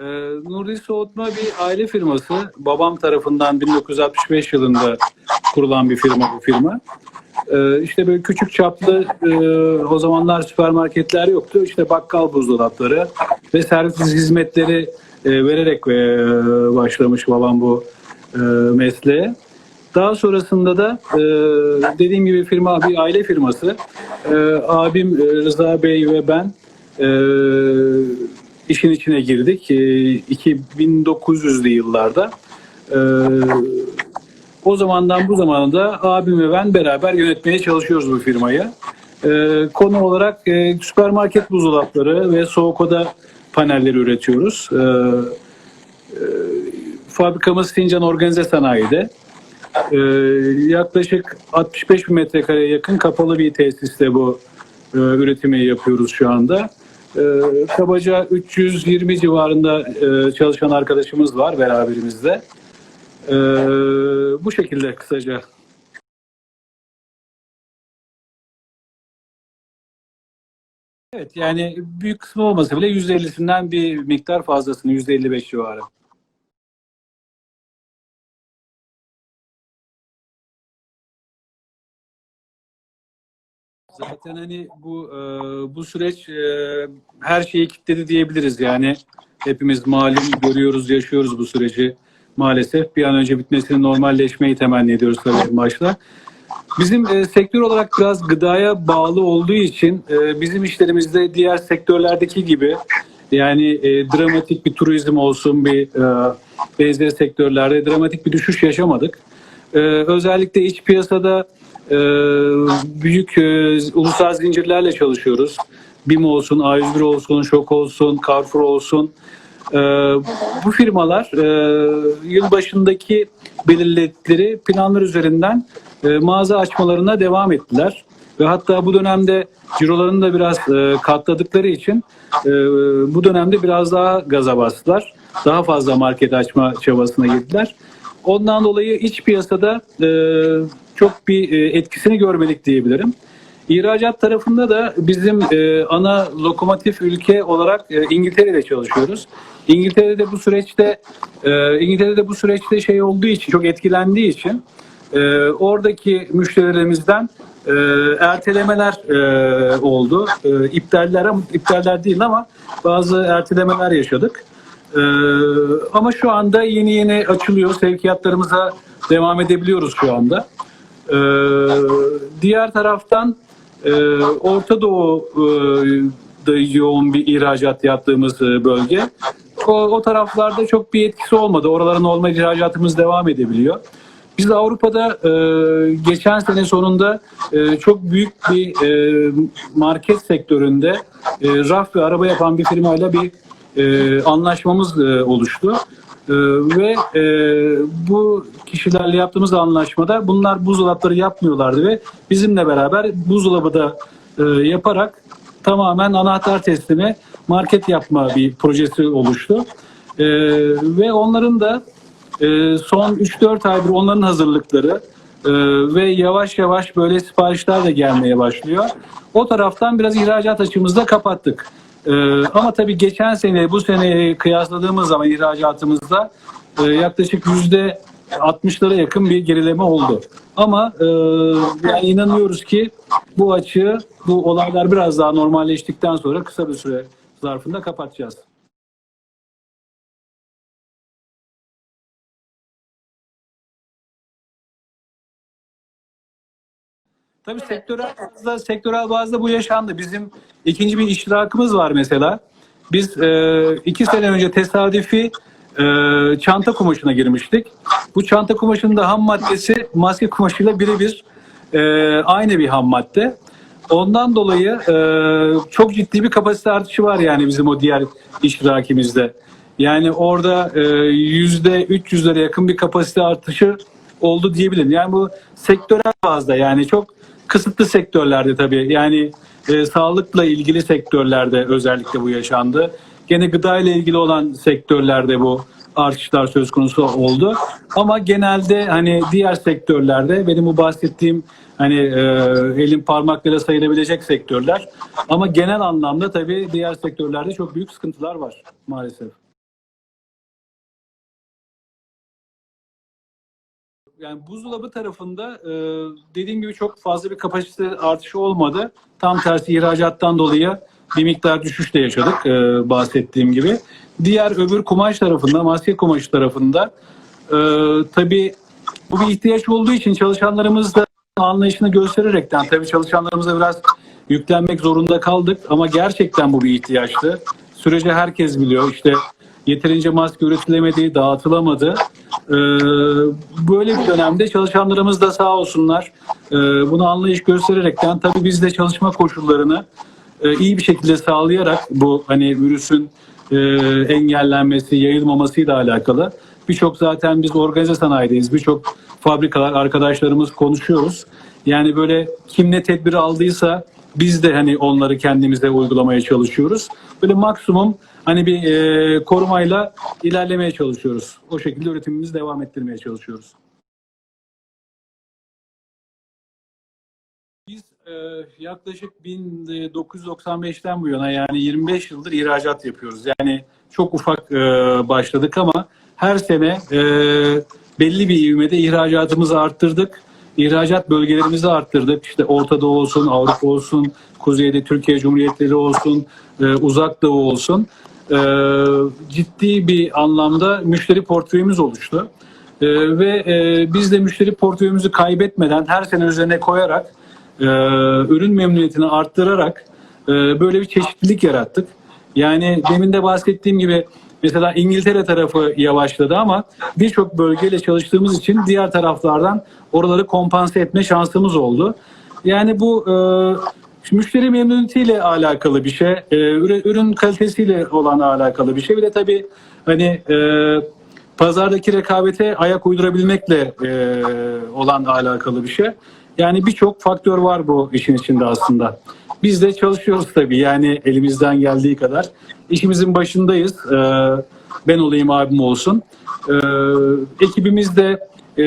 Ee, Nuri Soğutma bir aile firması. Babam tarafından 1965 yılında kurulan bir firma bu firma. Ee, işte böyle küçük çaplı e, o zamanlar süpermarketler yoktu. İşte bakkal buzdolapları ve servis hizmetleri e, vererek e, başlamış babam bu e, mesleğe. Daha sonrasında da e, dediğim gibi firma bir aile firması. E, abim e, Rıza Bey ve ben e, işin içine girdik. E, 2900'lü yıllarda. E, o zamandan bu zamana da abim ve ben beraber yönetmeye çalışıyoruz bu firmayı. E, konu olarak e, süpermarket buzdolapları ve soğuk oda panelleri üretiyoruz. E, e, fabrikamız Sincan Organize Sanayi'de. Ee, yaklaşık 65 bin metrekareye yakın kapalı bir tesiste bu e, üretimi yapıyoruz şu anda. Ee, kabaca 320 civarında e, çalışan arkadaşımız var beraberimizde. Ee, bu şekilde kısaca. Evet yani büyük kısmı olmasa bile %50'sinden bir miktar fazlasını %55 civarı. Zaten hani bu e, bu süreç e, her şeyi kilitledi diyebiliriz yani. Hepimiz malum görüyoruz, yaşıyoruz bu süreci maalesef. Bir an önce bitmesini normalleşmeyi temenni ediyoruz tabii başta. Bizim e, sektör olarak biraz gıdaya bağlı olduğu için e, bizim işlerimizde diğer sektörlerdeki gibi yani e, dramatik bir turizm olsun, bir e, benzeri sektörlerde dramatik bir düşüş yaşamadık. E, özellikle iç piyasada e, büyük e, ulusal zincirlerle çalışıyoruz. BİM olsun, A101 olsun, Şok olsun, Carrefour olsun. E, bu firmalar e, yılbaşındaki belirledikleri planlar üzerinden e, mağaza açmalarına devam ettiler. Ve hatta bu dönemde cirolarını da biraz e, katladıkları için e, bu dönemde biraz daha gaza bastılar. Daha fazla market açma çabasına girdiler. Ondan dolayı iç piyasada e, çok bir e, etkisini görmedik diyebilirim. İhracat tarafında da bizim e, ana lokomotif ülke olarak e, İngiltere'de çalışıyoruz. İngiltere'de bu süreçte e, İngiltere'de bu süreçte şey olduğu için çok etkilendiği için e, oradaki müşterilerimizden ertelemeler oldu. E, iptaller iptaller değil ama bazı ertelemeler yaşadık. Ama şu anda yeni yeni açılıyor. Sevkiyatlarımıza devam edebiliyoruz şu anda. Ee, diğer taraftan e, Orta Doğu'da yoğun bir ihracat yaptığımız e, bölge. O, o taraflarda çok bir etkisi olmadı. Oraların normal ihracatımız devam edebiliyor. Biz Avrupa'da e, geçen sene sonunda e, çok büyük bir e, market sektöründe e, raf ve araba yapan bir firmayla bir e, anlaşmamız e, oluştu. Ee, ve e, bu kişilerle yaptığımız anlaşmada bunlar buzdolapları yapmıyorlardı ve bizimle beraber buzdolabı da e, yaparak tamamen anahtar teslimi market yapma bir projesi oluştu. E, ve onların da e, son 3-4 aydır onların hazırlıkları e, ve yavaş yavaş böyle siparişler de gelmeye başlıyor. O taraftan biraz ihracat açımızda kapattık. Ee, ama tabii geçen sene bu sene kıyasladığımız zaman ihracatımızda e, yaklaşık yüzde 60'lara yakın bir gerileme oldu. Ama e, yani inanıyoruz ki bu açığı, bu olaylar biraz daha normalleştikten sonra kısa bir süre zarfında kapatacağız. Tabii sektörel bazda, sektörel bazda bu yaşandı. Bizim ikinci bir iştirakımız var mesela. Biz e, iki sene önce tesadüfi e, çanta kumaşına girmiştik. Bu çanta kumaşının da ham maddesi maske kumaşıyla birebir e, aynı bir ham madde. Ondan dolayı e, çok ciddi bir kapasite artışı var yani bizim o diğer iştirakimizde. Yani orada e, yüzde 300'lere yakın bir kapasite artışı oldu diyebilirim. Yani bu sektörel bazda yani çok kısıtlı sektörlerde tabii. Yani e, sağlıkla ilgili sektörlerde özellikle bu yaşandı. Gene gıda ile ilgili olan sektörlerde bu artışlar söz konusu oldu. Ama genelde hani diğer sektörlerde benim bu bahsettiğim hani e, elin parmaklarıyla sayılabilecek sektörler. Ama genel anlamda tabii diğer sektörlerde çok büyük sıkıntılar var maalesef. Yani buzdolabı tarafında e, dediğim gibi çok fazla bir kapasite artışı olmadı. Tam tersi ihracattan dolayı bir miktar düşüş de yaşadık e, bahsettiğim gibi. Diğer öbür kumaş tarafında, maske kumaşı tarafında e, tabii bu bir ihtiyaç olduğu için çalışanlarımız da anlayışını göstererekten tabii çalışanlarımıza biraz yüklenmek zorunda kaldık ama gerçekten bu bir ihtiyaçtı. Sürece herkes biliyor işte yeterince maske üretilemedi, dağıtılamadı. Ee, böyle bir dönemde çalışanlarımız da sağ olsunlar e, bunu anlayış göstererekten tabii biz de çalışma koşullarını e, iyi bir şekilde sağlayarak bu hani virüsün e, engellenmesi, yayılmamasıyla alakalı birçok zaten biz organize sanayideyiz. Birçok fabrikalar, arkadaşlarımız konuşuyoruz. Yani böyle kim ne tedbiri aldıysa biz de hani onları kendimize uygulamaya çalışıyoruz. Böyle maksimum hani bir e, korumayla ilerlemeye çalışıyoruz. O şekilde üretimimizi devam ettirmeye çalışıyoruz. Biz e, yaklaşık 1995'ten bu yana yani 25 yıldır ihracat yapıyoruz. Yani çok ufak e, başladık ama her sene e, belli bir ivmede ihracatımızı arttırdık. İhracat bölgelerimizi arttırdık. İşte Orta Doğu olsun, Avrupa olsun, Kuzeyde Türkiye Cumhuriyetleri olsun, e, Uzak Doğu olsun. E, ciddi bir anlamda müşteri portföyümüz oluştu. E, ve e, biz de müşteri portföyümüzü kaybetmeden her sene üzerine koyarak e, ürün memnuniyetini arttırarak e, böyle bir çeşitlilik yarattık. Yani demin de bahsettiğim gibi mesela İngiltere tarafı yavaşladı ama birçok bölgeyle çalıştığımız için diğer taraflardan oraları kompanse etme şansımız oldu. Yani bu e, müşteri memnuniyetiyle alakalı bir şey, e, ürün kalitesiyle olan alakalı bir şey. Bir de tabii hani e, pazardaki rekabete ayak uydurabilmekle e, olan alakalı bir şey. Yani birçok faktör var bu işin içinde aslında. Biz de çalışıyoruz tabii yani elimizden geldiği kadar. İşimizin başındayız. Ee, ben olayım abim olsun. Ee, ekibimiz de e,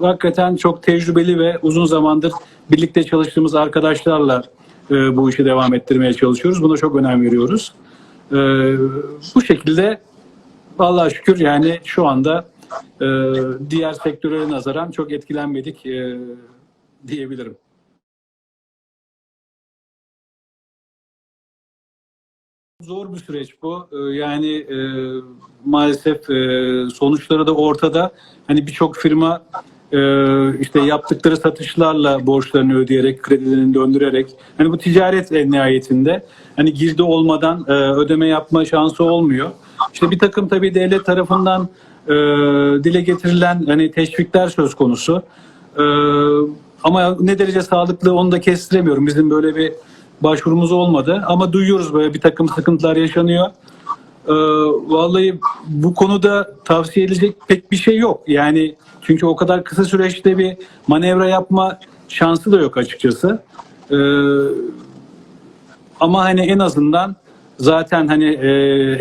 hakikaten çok tecrübeli ve uzun zamandır birlikte çalıştığımız arkadaşlarla e, bu işi devam ettirmeye çalışıyoruz. Buna çok önem veriyoruz. Ee, bu şekilde Allah'a şükür yani şu anda e, diğer sektörlere nazaran çok etkilenmedik diyebilirim. Zor bir süreç bu. Ee, Yani e, maalesef e, sonuçları da ortada. Hani birçok firma e, işte yaptıkları satışlarla borçlarını ödeyerek, kredilerini döndürerek. Hani bu ticaret en nihayetinde. Hani girdi olmadan e, ödeme yapma şansı olmuyor. İşte bir takım tabii devlet tarafından e, dile getirilen hani teşvikler söz konusu. E, ama ne derece sağlıklı onu da kestiremiyorum. Bizim böyle bir başvurumuz olmadı ama duyuyoruz böyle bir takım sıkıntılar yaşanıyor. Ee, vallahi bu konuda tavsiye edilecek pek bir şey yok. Yani çünkü o kadar kısa süreçte bir manevra yapma şansı da yok açıkçası. Ee, ama hani en azından zaten hani e,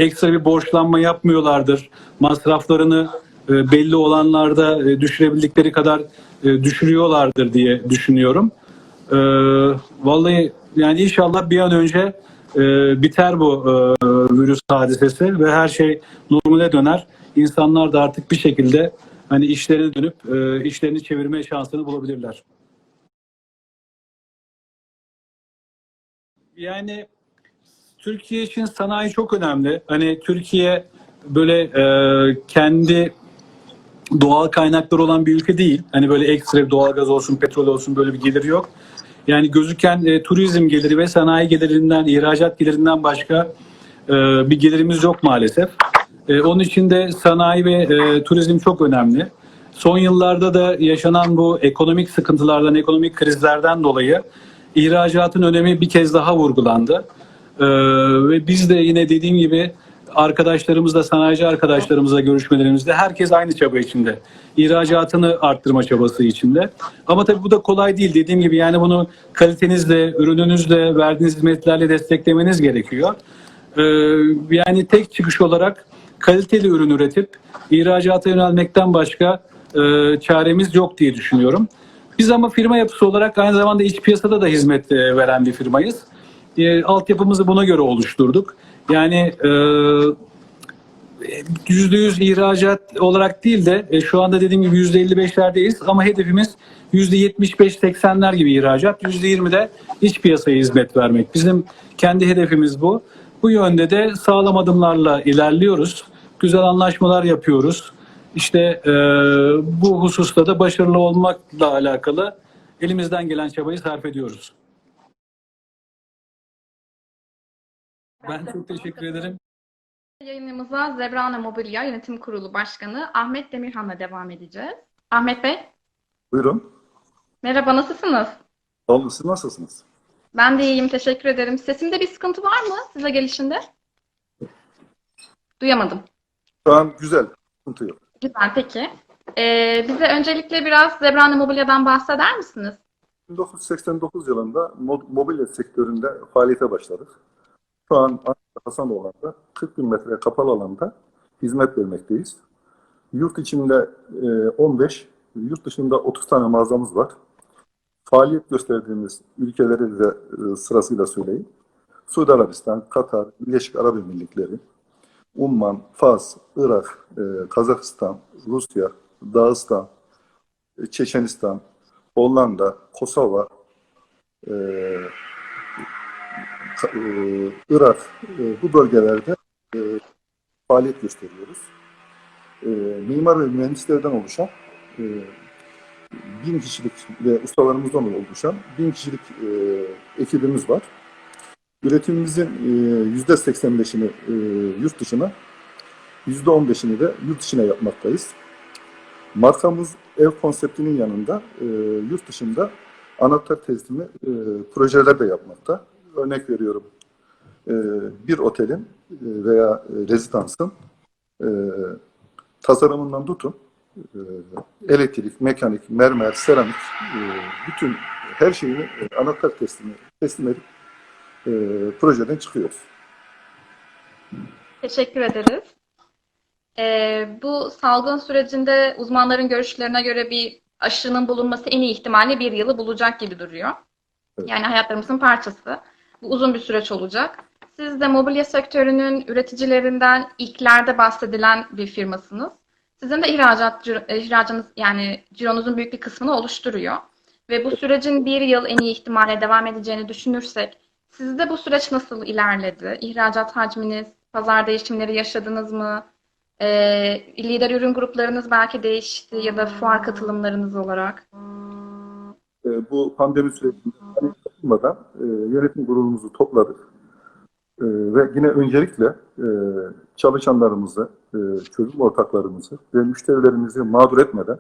ekstra bir borçlanma yapmıyorlardır. Masraflarını e, belli olanlarda e, düşürebildikleri kadar e, düşürüyorlardır diye düşünüyorum. Ee, vallahi yani inşallah bir an önce e, biter bu e, virüs hadisesi ve her şey normale döner. İnsanlar da artık bir şekilde hani işlerine dönüp e, işlerini çevirme şansını bulabilirler. Yani Türkiye için sanayi çok önemli. Hani Türkiye böyle e, kendi doğal kaynakları olan bir ülke değil. Hani böyle ekstra bir doğalgaz olsun, petrol olsun böyle bir geliri yok. Yani gözüken e, turizm geliri ve sanayi gelirinden, ihracat gelirinden başka e, bir gelirimiz yok maalesef. E, onun için de sanayi ve e, turizm çok önemli. Son yıllarda da yaşanan bu ekonomik sıkıntılardan, ekonomik krizlerden dolayı ihracatın önemi bir kez daha vurgulandı. E, ve biz de yine dediğim gibi arkadaşlarımızla, sanayici arkadaşlarımızla görüşmelerimizde herkes aynı çaba içinde. İhracatını arttırma çabası içinde. Ama tabii bu da kolay değil. Dediğim gibi yani bunu kalitenizle, ürününüzle, verdiğiniz hizmetlerle desteklemeniz gerekiyor. Ee, yani tek çıkış olarak kaliteli ürün üretip ihracata yönelmekten başka e, çaremiz yok diye düşünüyorum. Biz ama firma yapısı olarak aynı zamanda iç piyasada da hizmet e, veren bir firmayız. E, altyapımızı buna göre oluşturduk. Yani e, %100 ihracat olarak değil de e, şu anda dediğim gibi %55'lerdeyiz ama hedefimiz %75-80'ler gibi ihracat, %20'de iç piyasaya hizmet vermek. Bizim kendi hedefimiz bu. Bu yönde de sağlam adımlarla ilerliyoruz. Güzel anlaşmalar yapıyoruz. İşte e, bu hususta da başarılı olmakla alakalı elimizden gelen çabayı sarf ediyoruz. Ben çok teşekkür ederim. Yayınımıza Zebrana Mobilya Yönetim Kurulu Başkanı Ahmet Demirhan'la devam edeceğiz. Ahmet Bey, Buyurun. merhaba nasılsınız? Sağ olun. Siz nasılsınız? Ben de iyiyim, teşekkür ederim. Sesimde bir sıkıntı var mı size gelişinde? Duyamadım. Şu an güzel. Sıkıntı yok. Güzel, peki. Ee, bize öncelikle biraz Zebrana Mobilya'dan bahseder misiniz? 1989 yılında mo- mobilya sektöründe faaliyete başladık. Şu an Ankara Hasanoğlan'da 40 bin metre kapalı alanda hizmet vermekteyiz. Yurt içinde e, 15, yurt dışında 30 tane mağazamız var. Faaliyet gösterdiğimiz ülkeleri de e, sırasıyla söyleyeyim. Suudi Arabistan, Katar, Birleşik Arap Emirlikleri, Umman, Fas, Irak, e, Kazakistan, Rusya, Dağıstan, e, Çeçenistan, Hollanda, Kosova, e, e, Irak, e, bu bölgelerde e, faaliyet gösteriyoruz. E, mimar ve mühendislerden oluşan bin kişilik ve ustalarımızdan oluşan bin kişilik ekibimiz var. Üretimimizin yüzde 85'ini e, yurt dışına, yüzde 15'ini de yurt içine yapmaktayız. Markamız ev konseptinin yanında yurt dışında anahtar teslimi projeler de yapmakta. Örnek veriyorum. E, bir otelin e, veya e, rezidansın e, tasarımından tutun e, elektrik, mekanik, mermer, seramik e, bütün her şeyini e, anahtar teslimi teslim edip e, projeden çıkıyoruz. Teşekkür ederiz. Ee, bu salgın sürecinde uzmanların görüşlerine göre bir aşının bulunması en iyi ihtimalle bir yılı bulacak gibi duruyor. Evet. Yani hayatlarımızın parçası. Bu uzun bir süreç olacak. Siz de mobilya sektörünün üreticilerinden ilklerde bahsedilen bir firmasınız. Sizin de ihracat, ciro- ihracınız yani cironuzun büyük bir kısmını oluşturuyor. Ve bu sürecin bir yıl en iyi ihtimalle devam edeceğini düşünürsek, sizde bu süreç nasıl ilerledi? İhracat hacminiz, pazar değişimleri yaşadınız mı? Ee, lider ürün gruplarınız belki değişti ya da fuar katılımlarınız olarak. E, bu pandemi sürecinde yapılmadan e, yönetim kurulumuzu topladık. E, ve yine öncelikle e, çalışanlarımızı, e, çözüm ortaklarımızı ve müşterilerimizi mağdur etmeden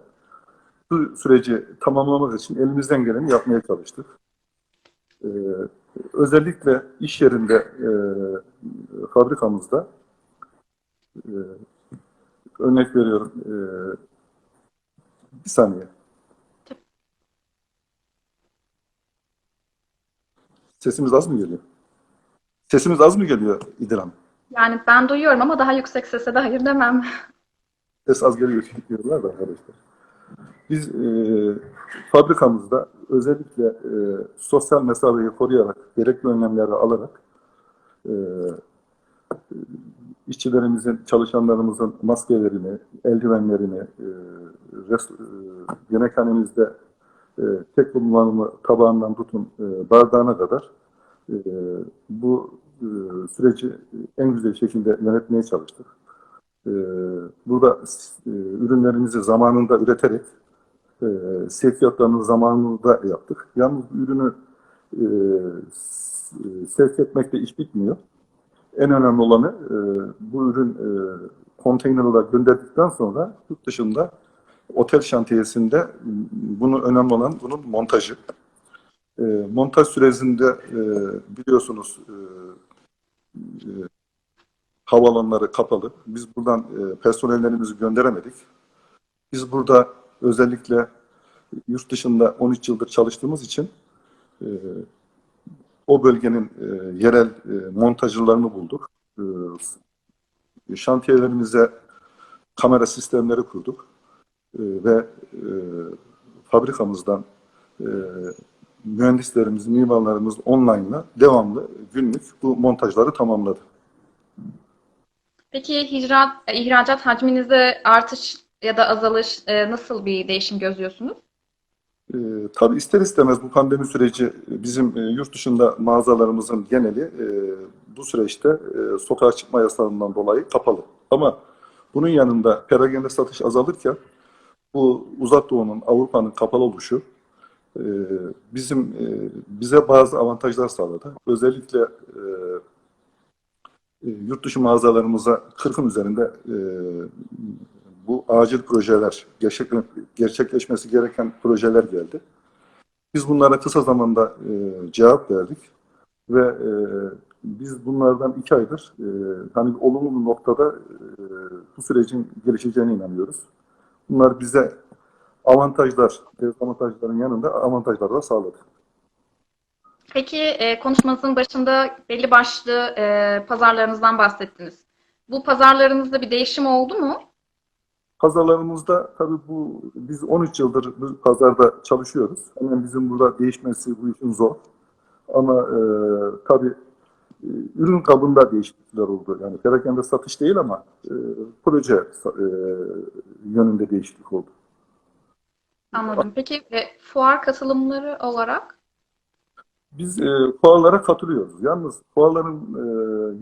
bu süreci tamamlamak için elimizden geleni yapmaya çalıştık. E, özellikle iş yerinde, e, fabrikamızda e, örnek veriyorum, e, bir saniye. Sesimiz az mı geliyor? Sesimiz az mı geliyor İdil Hanım? Yani ben duyuyorum ama daha yüksek sese de hayır demem. Ses az geliyor diyorlar da arkadaşlar. Biz e, fabrikamızda özellikle e, sosyal mesafeyi koruyarak, gerekli önlemleri alarak e, işçilerimizin, çalışanlarımızın maskelerini, eldivenlerini, e, e, yemekhanemizde e, tek kullanımı tabağından tutun e, bardağına kadar e, bu e, süreci en güzel şekilde yönetmeye çalıştık. E, burada e, ürünlerimizi zamanında üreterek e, sevkiyatlarını zamanında yaptık. Yalnız bu ürünü e, sevk etmekte iş bitmiyor. En önemli olanı e, bu ürün e, konteyner olarak gönderdikten sonra yurt dışında otel şantiyesinde bunu önemli olan bunun montajı. E, montaj sürecinde e, biliyorsunuz e, e, havaalanları kapalı. Biz buradan e, personellerimizi gönderemedik. Biz burada özellikle yurt dışında 13 yıldır çalıştığımız için e, o bölgenin e, yerel e, montajcılarını bulduk. E, şantiyelerimize kamera sistemleri kurduk. E, ve e, fabrikamızdan e, mühendislerimiz, mimarlarımız online'la devamlı günlük bu montajları tamamladı. Peki hicrat, e, ihracat hacminizde artış ya da azalış e, nasıl bir değişim gözlüyorsunuz? Ee, tabii ister istemez bu pandemi süreci bizim e, yurt dışında mağazalarımızın geneli e, bu süreçte e, sokağa çıkma yasağından dolayı kapalı. Ama bunun yanında perakende satış azalırken bu Uzak Doğu'nun, Avrupa'nın kapalı oluşu e, bizim e, bize bazı avantajlar sağladı. Özellikle e, yurt dışı mağazalarımıza 40'ın üzerinde bu acil projeler, gerçek, gerçekleşmesi gereken projeler geldi. Biz bunlara kısa zamanda cevap verdik ve biz bunlardan iki aydır hani olumlu noktada bu sürecin gelişeceğine inanıyoruz. Bunlar bize avantajlar, dezavantajların yanında avantajlar da sağladı. Peki e, konuşmanızın başında belli başlı e, pazarlarınızdan bahsettiniz. Bu pazarlarınızda bir değişim oldu mu? Pazarlarımızda tabii bu biz 13 yıldır bu pazarda çalışıyoruz. Hemen bizim burada değişmesi bu işin zor. Ama e, tabii ürün kabında değişiklikler oldu. Yani perakende satış değil ama e, proje e, yönünde değişiklik oldu. Anladım. Peki e, fuar katılımları olarak? Biz e, fuarlara katılıyoruz. Yalnız fuarların e,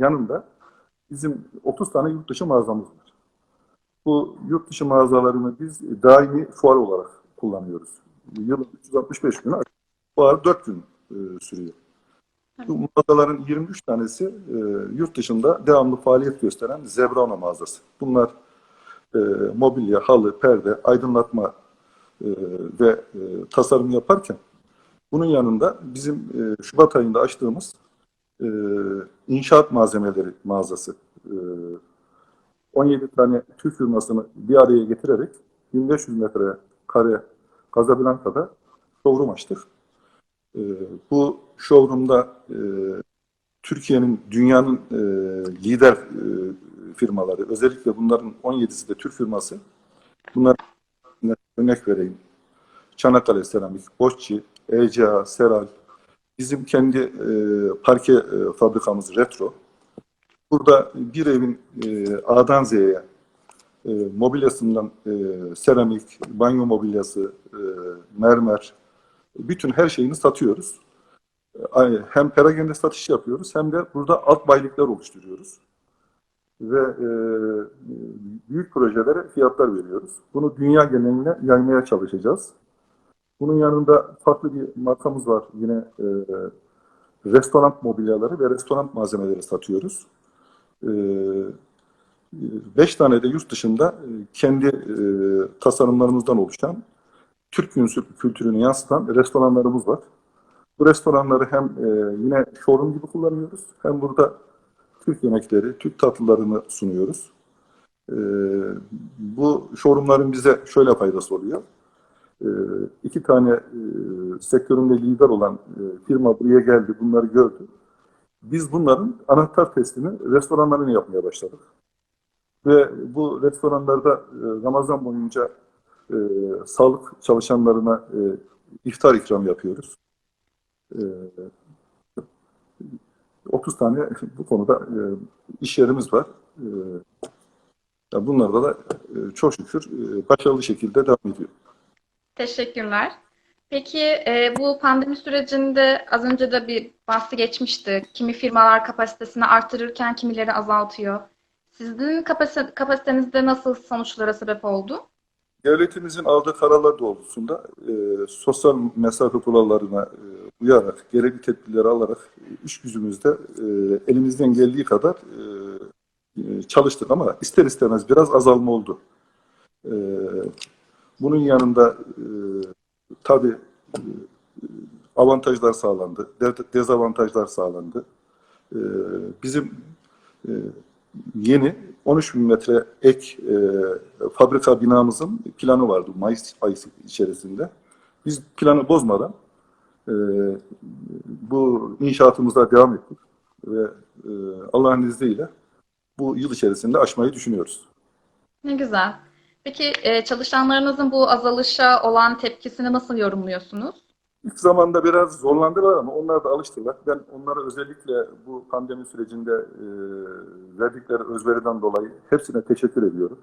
yanında bizim 30 tane yurt dışı mağazamız var. Bu yurt dışı mağazalarını biz daimi fuar olarak kullanıyoruz. Yılın 365 günü fuar 4 gün e, sürüyor. Bu mağazaların 23 tanesi e, yurt dışında devamlı faaliyet gösteren Zebrano mağazası. Bunlar e, mobilya, halı, perde, aydınlatma e, ve e, tasarım yaparken bunun yanında bizim e, Şubat ayında açtığımız e, inşaat malzemeleri mağazası. E, 17 tane Türk firmasını bir araya getirerek 1500 metre kare Casablanca'da showroom açtık. E, bu showroom'da e, Türkiye'nin, dünyanın e, lider e, firmaları, özellikle bunların 17'si de Türk firması. Bunlar örnek vereyim. Çanakkale Seramik, Boşçi, ECA, Seral, bizim kendi e, parke e, fabrikamız Retro. Burada bir evin e, A'dan Z'ye e, mobilyasından e, seramik, banyo mobilyası, e, mermer, bütün her şeyini satıyoruz. E, Hem perakende satış yapıyoruz hem de burada alt baylıklar oluşturuyoruz. Ve e, büyük projelere fiyatlar veriyoruz. Bunu dünya geneline yaymaya çalışacağız. Bunun yanında farklı bir markamız var. Yine e, restoran mobilyaları ve restoran malzemeleri satıyoruz. E, beş tane de yurt dışında e, kendi e, tasarımlarımızdan oluşan Türk kültürünü yansıtan restoranlarımız var. Bu restoranları hem e, yine showroom gibi kullanıyoruz hem burada Türk yemekleri, Türk tatlılarını sunuyoruz. E, bu showroomların bize şöyle faydası oluyor. E, iki tane e, sektöründe lider olan e, firma buraya geldi, bunları gördü. Biz bunların anahtar testini restoranlarını yapmaya başladık. Ve bu restoranlarda Ramazan boyunca e, sağlık çalışanlarına e, iftar ikram yapıyoruz. E, 30 tane bu konuda e, iş yerimiz var. E, bunlarda da e, çok şükür e, başarılı şekilde devam ediyor. Teşekkürler. Peki e, bu pandemi sürecinde az önce de bir bahsi geçmişti. Kimi firmalar kapasitesini artırırken kimileri azaltıyor. Sizin kapasite, kapasitenizde nasıl sonuçlara sebep oldu? Devletimizin aldığı kararlar doğrultusunda e, sosyal mesafe kurallarına e, uyarak, gerekli tedbirleri alarak e, iş gücümüzde e, elimizden geldiği kadar e, e, çalıştık ama ister istemez biraz azalma oldu. E, bunun yanında e, tabii e, avantajlar sağlandı, de- dezavantajlar sağlandı. E, bizim e, yeni 13 bin metre ek e, fabrika binamızın planı vardı Mayıs ayı içerisinde. Biz planı bozmadan e, bu inşaatımıza devam ettik ve e, Allah'ın izniyle bu yıl içerisinde açmayı düşünüyoruz. Ne güzel. Peki e, çalışanlarınızın bu azalışa olan tepkisini nasıl yorumluyorsunuz? İlk zamanda biraz zorlandılar ama onlar da alıştılar. Ben onlara özellikle bu pandemi sürecinde e, verdikleri özveriden dolayı hepsine teşekkür ediyorum.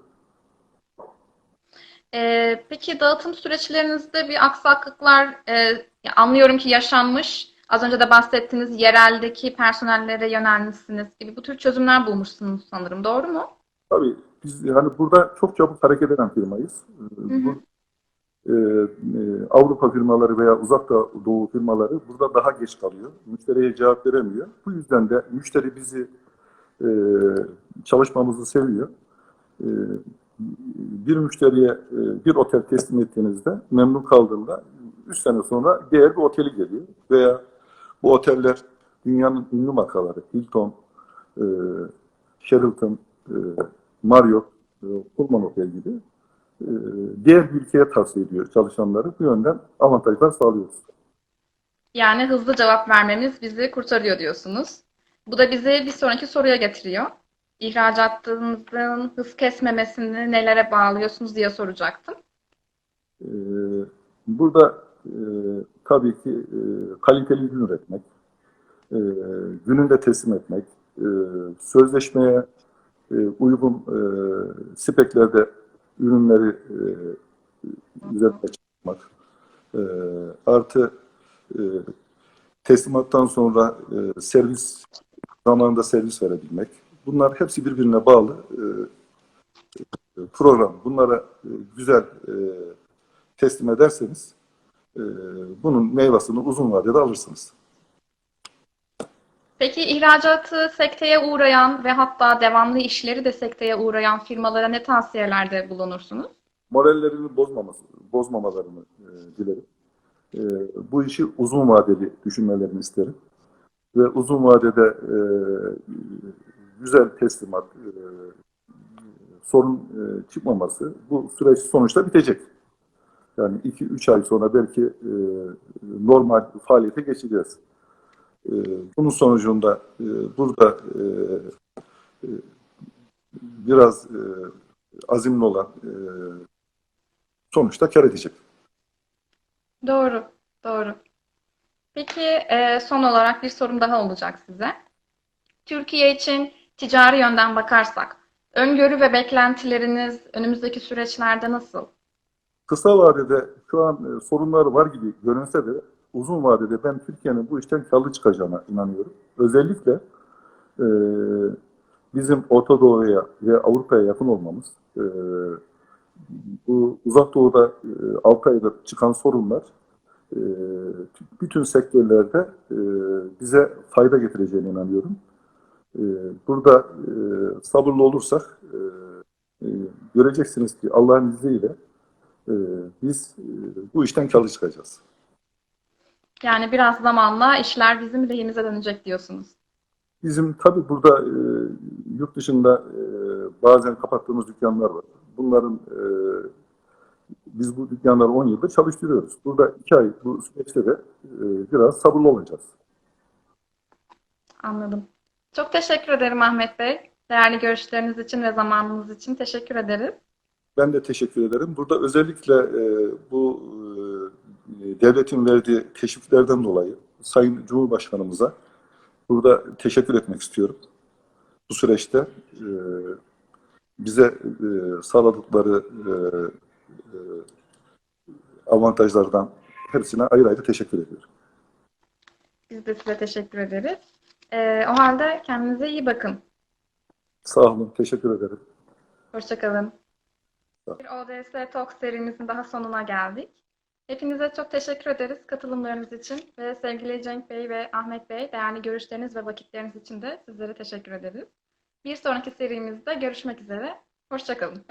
Ee, peki dağıtım süreçlerinizde bir aksaklıklar e, anlıyorum ki yaşanmış. Az önce de bahsettiğiniz yereldeki personellere yönelmişsiniz gibi bu tür çözümler bulmuşsunuz sanırım. Doğru mu? Tabii biz hani burada çok çabuk hareket eden firmayız. Hı hı. Bu, e, e, Avrupa firmaları veya uzak doğu firmaları burada daha geç kalıyor. Müşteriye cevap veremiyor. Bu yüzden de müşteri bizi e, çalışmamızı seviyor. Bir müşteriye bir otel teslim ettiğinizde memnun kaldığında 3 sene sonra diğer bir oteli geliyor. Veya bu oteller dünyanın ünlü markaları Hilton, Sheraton, Marriott, e, Pullman Otel gibi diğer bir ülkeye tavsiye ediyor çalışanları. Bu yönden avantajlar sağlıyoruz. Yani hızlı cevap vermemiz bizi kurtarıyor diyorsunuz. Bu da bizi bir sonraki soruya getiriyor. İhracatınızın hız kesmemesini nelere bağlıyorsunuz diye soracaktım. Ee, Burada e, tabii ki e, kaliteli ürün üretmek, e, gününde teslim etmek, e, sözleşmeye e, uygun e, speklerde ürünleri e, üzerine çıkmak, e, artı e, teslimattan sonra e, servis zamanında servis verebilmek. Bunlar hepsi birbirine bağlı e, program. Bunlara e, güzel e, teslim ederseniz e, bunun meyvasını uzun vadede alırsınız. Peki ihracatı sekteye uğrayan ve hatta devamlı işleri de sekteye uğrayan firmalara ne tavsiyelerde bulunursunuz? Morallerini bozmaması, bozmamalarını e, dilerim. E, bu işi uzun vadeli düşünmelerini isterim. Ve uzun vadede e, güzel teslimat, e, sorun e, çıkmaması bu süreç sonuçta bitecek. Yani 2-3 ay sonra belki e, normal faaliyete geçeceğiz. E, bunun sonucunda e, burada e, e, biraz e, azimli olan e, sonuçta kar edecek. Doğru, doğru. Peki e, son olarak bir sorum daha olacak size. Türkiye için ticari yönden bakarsak, öngörü ve beklentileriniz önümüzdeki süreçlerde nasıl? Kısa vadede şu an e, sorunlar var gibi görünse de uzun vadede ben Türkiye'nin bu işten karlı çıkacağına inanıyorum. Özellikle e, bizim Orta Doğu'ya ve Avrupa'ya yakın olmamız, e, bu uzak doğuda e, 6 aydır çıkan sorunlar e, bütün sektörlerde e, bize fayda getireceğine inanıyorum. E, burada e, sabırlı olursak e, e, göreceksiniz ki Allah'ın izniyle e, biz e, bu işten karlı çıkacağız. Yani biraz zamanla işler bizim lehimize dönecek diyorsunuz. Bizim tabii burada e, yurt dışında e, bazen kapattığımız dükkanlar var. Bunların e, biz bu dükkanları 10 yıldır çalıştırıyoruz. Burada 2 ay bu süreçte de e, biraz sabırlı olacağız. Anladım. Çok teşekkür ederim Ahmet Bey. Değerli görüşleriniz için ve zamanınız için teşekkür ederiz. Ben de teşekkür ederim. Burada özellikle e, bu e, devletin verdiği teşviklerden dolayı Sayın Cumhurbaşkanımıza burada teşekkür etmek istiyorum. Bu süreçte e, bize e, sağladıkları e, e, avantajlardan hepsine ayrı ayrı teşekkür ediyorum. Biz de size teşekkür ederiz. Ee, o halde kendinize iyi bakın. Sağ olun, teşekkür ederim. Hoşçakalın. Bir ODS Talk serimizin daha sonuna geldik. Hepinize çok teşekkür ederiz katılımlarınız için ve sevgili Cenk Bey ve Ahmet Bey değerli görüşleriniz ve vakitleriniz için de sizlere teşekkür ederiz. Bir sonraki serimizde görüşmek üzere. Hoşçakalın.